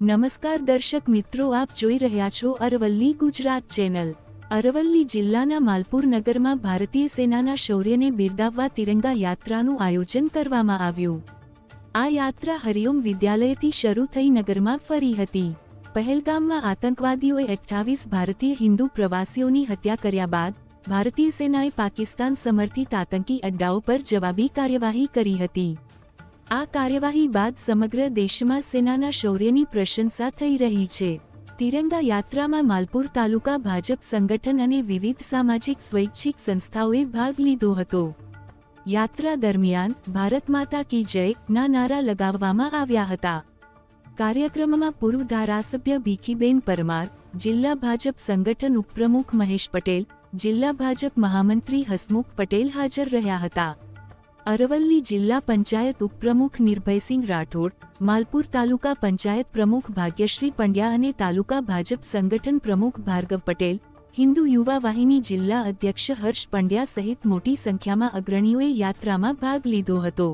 નમસ્કાર દર્શક મિત્રો, આપ જોઈ રહ્યા છો અરવલ્લી ગુજરાત ચેનલ. અરવલ્લી જિલ્લાના માલપુર નગરમાં ભારતીય સેનાના શૌર્યને બિરદાવવા તિરંગા યાત્રાનું આયોજન કરવામાં આવ્યું. આ યાત્રા હરિઓમ વિદ્યાલયથી શરૂ થઈ નગરમાં ફરી હતી. પહેલગામમાં આતંકવાદીઓએ અઠ્ઠાવીસ ભારતીય હિન્દુ પ્રવાસીઓની હત્યા કર્યા બાદ, ભારતીય સેનાએ પાકિસ્તાન સમર્થિત આતંકી અડ્ડાઓ પર જવાબી કાર્યવાહી કરી હતી. આ કાર્યવાહી બાદ સમગ્ર દેશમાં સેનાના શૌર્યની પ્રશંસા થઈ રહી છે. તિરંગા યાત્રામાં માલપુર તાલુકા ભાજપ સંગઠન અને વિવિધ સામાજિક સ્વૈચ્છિક સંસ્થાઓએ ભાગ લીધો હતો. યાત્રા દરમિયાન ભારત માતા કી જય ના નારા લગાવવામાં આવ્યા હતા. કાર્યક્રમમાં પૂર્વ ધારાસભ્ય ભીખીબેન પરમાર, જિલ્લા ભાજપ સંગઠન ઉપપ્રમુખ મહેશ પટેલ, જિલ્લા ભાજપ મહામંત્રી હસમુખ પટેલ હાજર રહ્યા હતા. અરવલ્લી જિલ્લા પંચાયત ઉપપ્રમુખ નિર્ભયસિંહ રાઠોડ, માલપુર તાલુકા પંચાયત પ્રમુખ ભાગ્યશ્રી પંડ્યા અને તાલુકા ભાજપ સંગઠન પ્રમુખ ભાર્ગવ પટેલ, હિન્દુ યુવા વાહિની જિલ્લા અધ્યક્ષ હર્ષ પંડ્યા સહિત મોટી સંખ્યામાં અગ્રણીઓએ યાત્રામાં ભાગ લીધો હતો.